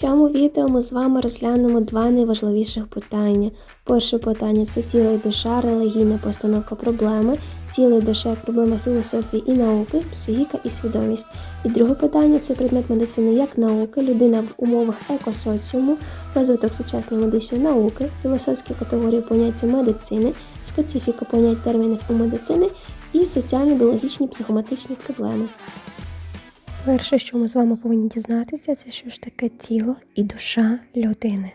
цьому відео ми з вами розглянемо два найважливіших питання. Перше питання це тіло і душа, релігійна постановка проблеми, тіло і душа як проблема філософії і науки, психіка і свідомість. І друге питання це предмет медицини як науки, людина в умовах екосоціуму, розвиток сучасної медичної науки, філософські категорії поняття медицини, специфіка понять термінів у медицини і соціально-біологічні психоматичні проблеми. Перше, що ми з вами повинні дізнатися, це що ж таке тіло і душа людини.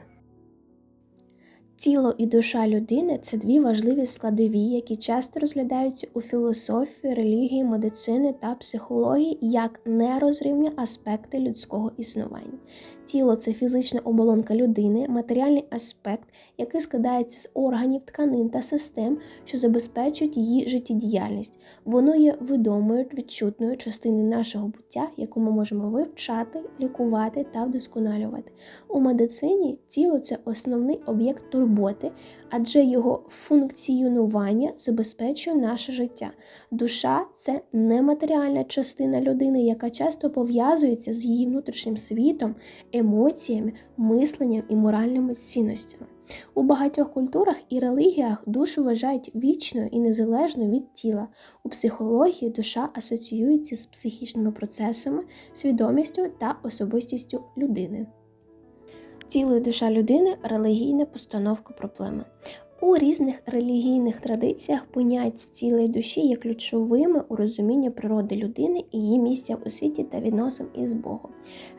Тіло і душа людини це дві важливі складові, які часто розглядаються у філософії, релігії, медицини та психології як нерозривні аспекти людського існування. Тіло це фізична оболонка людини, матеріальний аспект, який складається з органів, тканин та систем, що забезпечують її життєдіяльність. Воно є відомою відчутною частиною нашого буття, яку ми можемо вивчати, лікувати та вдосконалювати. У медицині тіло це основний об'єкт турботи, адже його функціонування забезпечує наше життя. Душа це нематеріальна частина людини, яка часто пов'язується з її внутрішнім світом, емоціями, мисленням і моральними цінностями. У багатьох культурах і релігіях душу вважають вічною і незалежною від тіла. У психології душа асоціюється з психічними процесами, свідомістю та особистістю людини. Тіло і душа людини релігійна постановка проблеми. У різних релігійних традиціях поняття тіла і душі є ключовими у розумінні природи людини і її місця у світі та відносин із Богом.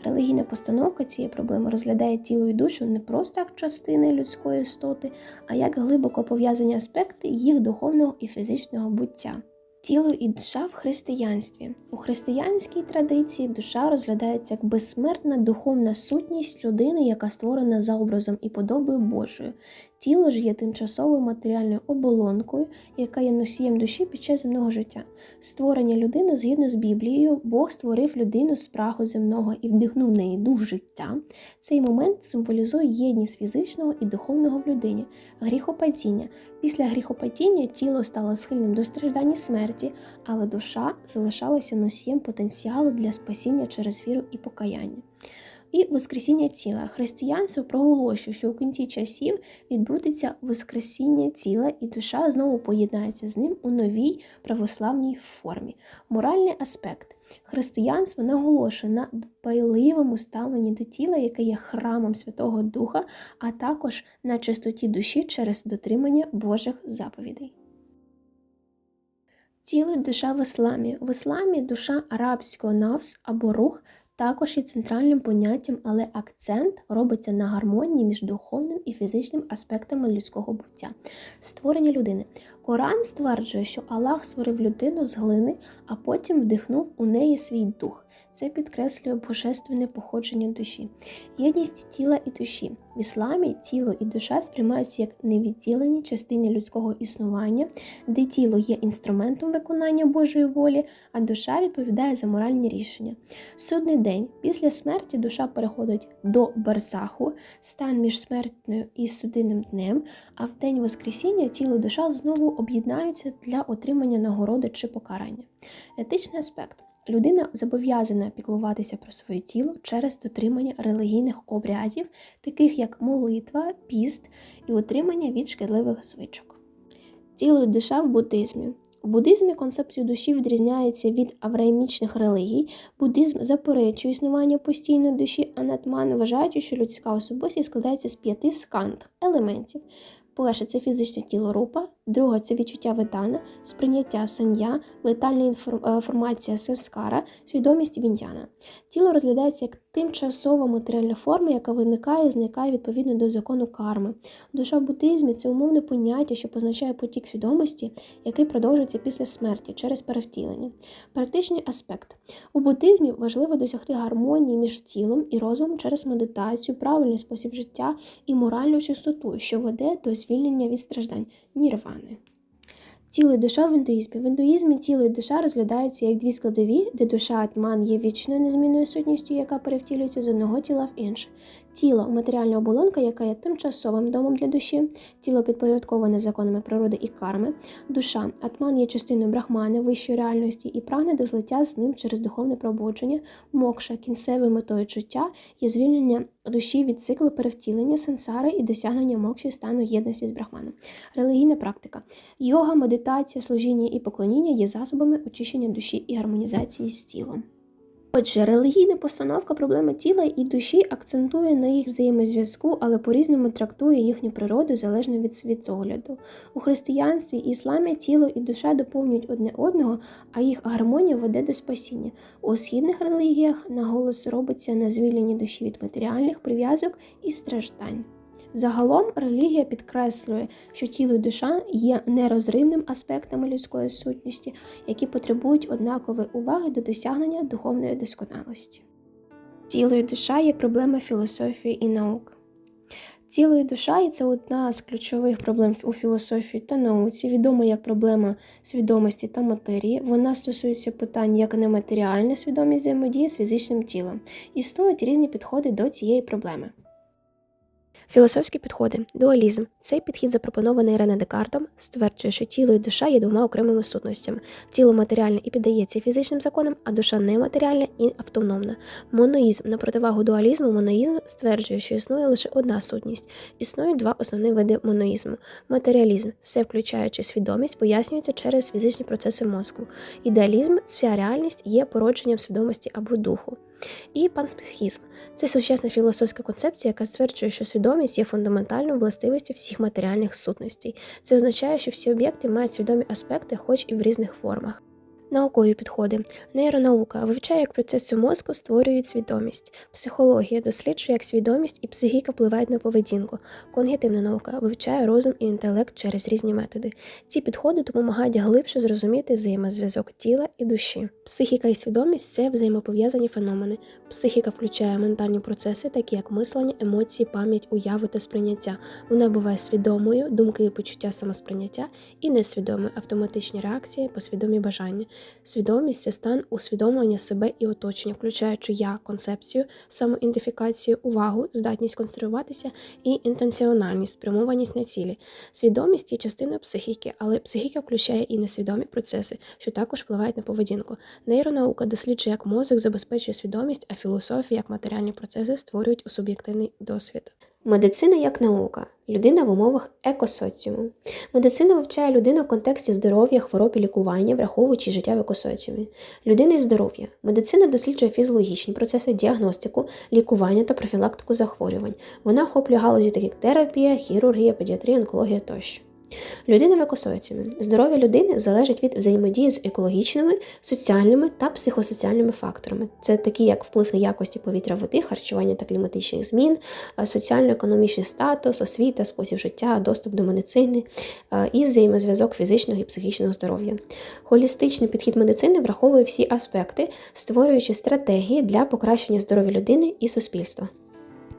Релігійна постановка цієї проблеми розглядає тіло і душу не просто як частини людської істоти, а як глибоко пов'язані аспекти їх духовного і фізичного буття. Тіло і душа в християнстві. У християнській традиції душа розглядається як безсмертна духовна сутність людини, яка створена за образом і подобою Божою. Тіло ж є тимчасовою матеріальною оболонкою, яка є носієм душі під час земного життя. Створення людини згідно з Біблією, Бог створив людину з праху земного і вдихнув неї дух життя. Цей момент символізує єдність фізичного і духовного в людині, гріхопадіння. Після гріхопадіння тіло стало схильним до страждань і смерті, але душа залишалася носієм потенціалу для спасіння через віру і покаяння. І Воскресіння тіла. Християнство проголошує, що у кінці часів відбудеться Воскресіння тіла, і душа знову поєднається з ним у новій православній формі. Моральний аспект. Християнство наголошує на дбайливому ставленні до тіла, яке є храмом Святого Духа, а також на чистоті душі через дотримання Божих заповідей. Тіло душа в ісламі. В ісламі душа арабського навс або рух також є центральним поняттям, але акцент робиться на гармонії між духовним і фізичним аспектами людського буття. Створення людини. Коран стверджує, що Аллах створив людину з глини, а потім вдихнув у неї свій дух. Це підкреслює божественне походження душі, єдність тіла і душі. В ісламі тіло і душа сприймаються як невідділені частини людського існування, де тіло є інструментом виконання Божої волі, а душа відповідає за моральні рішення. Судний день після смерті душа переходить до барсаху, стан між смертною і судинним днем, а в день Воскресіння тіло і душа знову об'єднаються для отримання нагороди чи покарання. Етичний аспект. Людина зобов'язана піклуватися про своє тіло через дотримання релігійних обрядів, таких як молитва, піст і утримання від шкідливих звичок. Тіло і душа в буддизмі. У буддизмі концепція душі відрізняється від авраамічних релігій. Буддизм заперечує існування постійної душі, а натман вважаючи, що людська особистість складається з п'яти сканд елементів. Перше це фізичне тіло рупа, друге це відчуття видана, сприйняття санья, витальна інформація сенскара, свідомість віньяна. Тіло розглядається як тимчасова матеріальна форма, яка виникає і зникає відповідно до закону карми. Душа в буддизмі це умовне поняття, що позначає потік свідомості, який продовжується після смерті через перевтілення. Практичний аспект у буддизмі важливо досягти гармонії між тілом і розумом через медитацію, правильний спосіб життя і моральну чистоту, що веде до звільнення від страждань нірвани. Тіло і душа в індуїзмі. В індуїзмі тіло і душа розглядаються як дві складові, де душа атман є вічною незмінною сутністю, яка перевтілюється з одного тіла в інше. Тіло матеріальна оболонка, яка є тимчасовим домом для душі, тіло підпорядковане законами природи і карми. Душа атман є частиною брахмани, вищої реальності і прагне до злиття з ним через духовне пробудження, мокша, кінцевою метою життя є звільнення душі від циклу перевтілення сенсари і досягнення мокші стану єдності з брахманом. Релігійна практика. Йога, медитація, служіння і поклоніння є засобами очищення душі і гармонізації з тілом. Отже, релігійна постановка проблеми тіла і душі акцентує на їх взаємозв'язку, але по-різному трактує їхню природу залежно від світогляду. У християнстві і ісламі тіло і душа доповнюють одне одного, а їх гармонія веде до спасіння. У східних релігіях наголос робиться на звільненні душі від матеріальних прив'язок і страждань. Загалом релігія підкреслює, що тіло і душа є нерозривним аспектами людської сутності, які потребують однакової уваги до досягнення духовної досконалості. Тіло і душа є проблема філософії і наук. Тіло і душа і це одна з ключових проблем у філософії та науці, відома як проблема свідомості та матерії. Вона стосується питань як нематеріальна свідомість взаємодії з фізичним тілом. Існують різні підходи до цієї проблеми. Філософські підходи, дуалізм. Цей підхід, запропонований Рене Декартом, стверджує, що тіло і душа є двома окремими сутностями. Тіло матеріальне і піддається фізичним законам, а душа нематеріальна і автономна. Моноїзм на противагу дуалізму, моноїзм стверджує, що існує лише одна сутність. Існують два основні види моноїзму. Матеріалізм, все включаючи свідомість, пояснюється через фізичні процеси мозку. Ідеалізм, вся реальність є породженням свідомості або духу. І панспсихізм це сучасна філософська концепція, яка стверджує, що свідомість є фундаментальною властивістю всіх матеріальних сутностей. Це означає, що всі об'єкти мають свідомі аспекти, хоч і в різних формах. Наукові підходи. Нейронаука вивчає, як процеси мозку створюють свідомість. Психологія досліджує, як свідомість і психіка впливають на поведінку. Когнітивна наука вивчає розум і інтелект через різні методи. Ці підходи допомагають глибше зрозуміти взаємозв'язок тіла і душі. Психіка і свідомість це взаємопов'язані феномени. Психіка включає ментальні процеси, такі як мислення, емоції, пам'ять, уяву та сприйняття. Вона буває свідомою, думки і почуття самосприйняття, і несвідомою автоматичні реакції, посвідомі бажання. Свідомість це стан усвідомлення себе і оточення, включаючи я, концепцію, самоідентифікацію, увагу, здатність конструюватися і інтенціональність, спрямованість на цілі. Свідомість є частиною психіки, але психіка включає і несвідомі процеси, що також впливають на поведінку. Нейронаука досліджує, як мозок забезпечує свідомість, а філософія як матеріальні процеси створюють у суб'єктивний досвід. Медицина як наука. Людина в умовах екосоціуму. Медицина вивчає людину в контексті здоров'я, хвороб і лікування, враховуючи життя в екосоціумі. Людина і здоров'я. Медицина досліджує фізіологічні процеси, діагностику, лікування та профілактику захворювань. Вона охоплює галузі такі як терапія, хірургія, педіатрія, онкологія тощо. Людина в. Здоров'я людини залежить від взаємодії з екологічними, соціальними та психосоціальними факторами. Це такі, як вплив на якості повітря води, харчування та кліматичних змін, соціально-економічний статус, освіта, спосіб життя, доступ до медицини і взаємозв'язок фізичного і психічного здоров'я. Холістичний підхід медицини враховує всі аспекти, створюючи стратегії для покращення здоров'я людини і суспільства.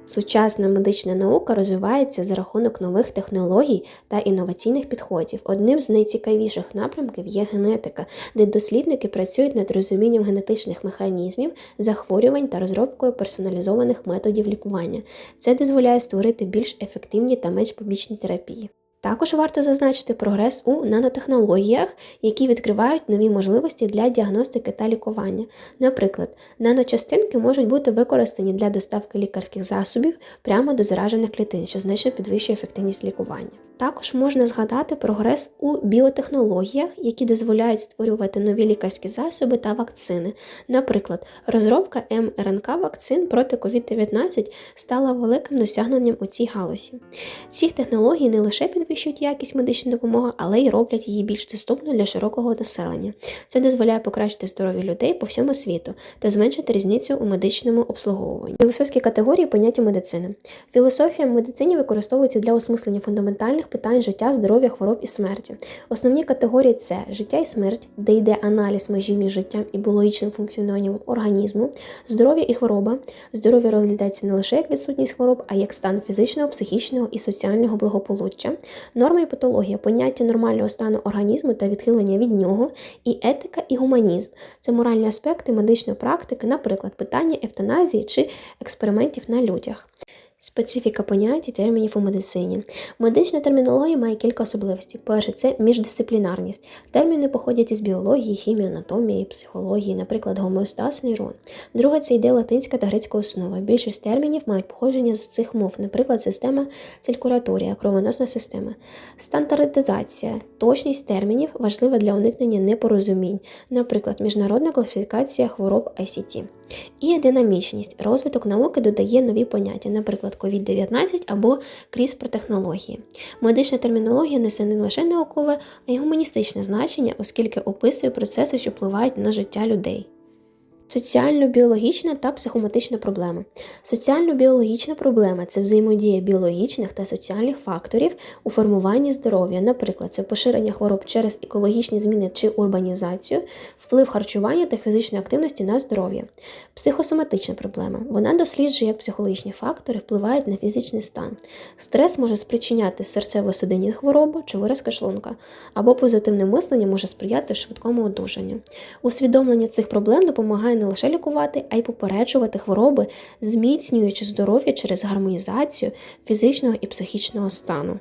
Сучасна медична наука розвивається за рахунок нових технологій та інноваційних підходів. Одним з найцікавіших напрямків є генетика, де дослідники працюють над розумінням генетичних механізмів, захворювань та розробкою персоналізованих методів лікування. Це дозволяє створити більш ефективні та менш побічні терапії. Також варто зазначити прогрес у нанотехнологіях, які відкривають нові можливості для діагностики та лікування. Наприклад, наночастинки можуть бути використані для доставки лікарських засобів прямо до заражених клітин, що значно підвищує ефективність лікування. Також можна згадати прогрес у біотехнологіях, які дозволяють створювати нові лікарські засоби та вакцини. Наприклад, розробка МРНК вакцин проти COVID-19 стала великим досягненням у цій галузі. Ці технології не лише підвищують якість медичної допомоги, але й роблять її більш доступною для широкого населення. Це дозволяє покращити здоров'я людей по всьому світу та зменшити різницю у медичному обслуговуванні. Філософські категорії поняття медицини. Філософія в медицині використовується для осмислення фундаментальних питань життя, здоров'я, хвороб і смерті. Основні категорії це життя і смерть, де йде аналіз межі між життям і біологічним функціонуванням організму, здоров'я і хвороба. Здоров'я розглядається не лише як відсутність хвороб, а як стан фізичного, психічного і соціального благополуччя, Норма і патологія поняття нормального стану організму та відхилення від нього, і етика і гуманізм це моральні аспекти медичної практики, наприклад, питання евтаназії чи експериментів на людях. Специфіка понять і термінів у медицині. Медична термінологія має кілька особливостей. Перше, це міждисциплінарність. Терміни походять із біології, хімії, анатомії, психології, наприклад, гомеостаз, нейрон. Друге, це йде латинська та грецька основа. Більшість термінів мають походження з цих мов, наприклад, система циркуляторія, кровоносна система. Стандартизація, точність термінів важлива для уникнення непорозумінь, наприклад, міжнародна класифікація хвороб ICT. І динамічність. Розвиток науки додає нові поняття, наприклад, COVID-19 або CRISPR-технології. Медична термінологія несе не лише наукове, а й гуманістичне значення, оскільки описує процеси, що впливають на життя людей. Соціально-біологічна та психоматична проблема. Соціально-біологічна проблема це взаємодія біологічних та соціальних факторів у формуванні здоров'я, наприклад, це поширення хвороб через екологічні зміни чи урбанізацію, вплив харчування та фізичної активності на здоров'я. Психосоматична проблема. Вона досліджує, як психологічні фактори впливають на фізичний стан. Стрес може спричиняти серцево-судинні хвороби чи виразка шлунка, або позитивне мислення може сприяти швидкому одужанню. Усвідомлення цих проблем допомагає не лише лікувати, а й попереджувати хвороби, зміцнюючи здоров'я через гармонізацію фізичного і психічного стану.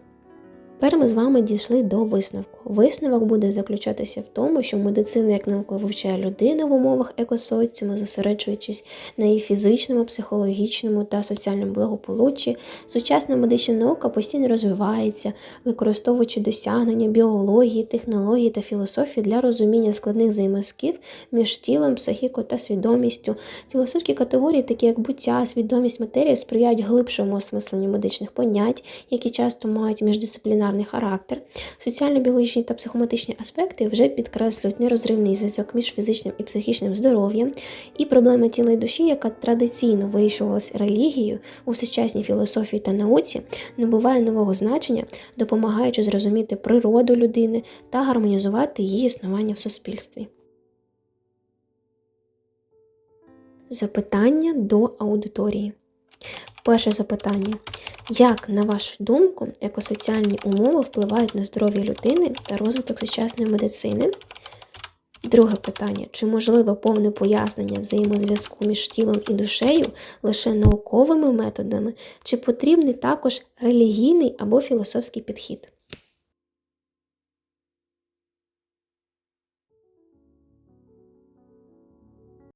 Тепер ми з вами дійшли до висновку. Висновок буде заключатися в тому, що медицина як наука вивчає людину в умовах екосоціуму, зосереджуючись на її фізичному, психологічному та соціальному благополуччі. Сучасна медична наука постійно розвивається, використовуючи досягнення біології, технології та філософії для розуміння складних взаємозв'язків між тілом, психікою та свідомістю. Філософські категорії, такі як буття, свідомість матерія, сприяють глибшому осмисленню медичних понять, які часто мають міждисциплінарні характер, соціально-біологічні та психоматичні аспекти вже підкреслюють нерозривний зв'язок між фізичним і психічним здоров'ям, і проблема тіла і душі, яка традиційно вирішувалася релігією у сучасній філософії та науці, набуває нового значення, допомагаючи зрозуміти природу людини та гармонізувати її існування в суспільстві. Запитання до аудиторії. Перше запитання. Як, на вашу думку, екосоціальні умови впливають на здоров'я людини та розвиток сучасної медицини? Друге питання: чи можливе повне пояснення взаємозв'язку між тілом і душею лише науковими методами, чи потрібний також релігійний або філософський підхід?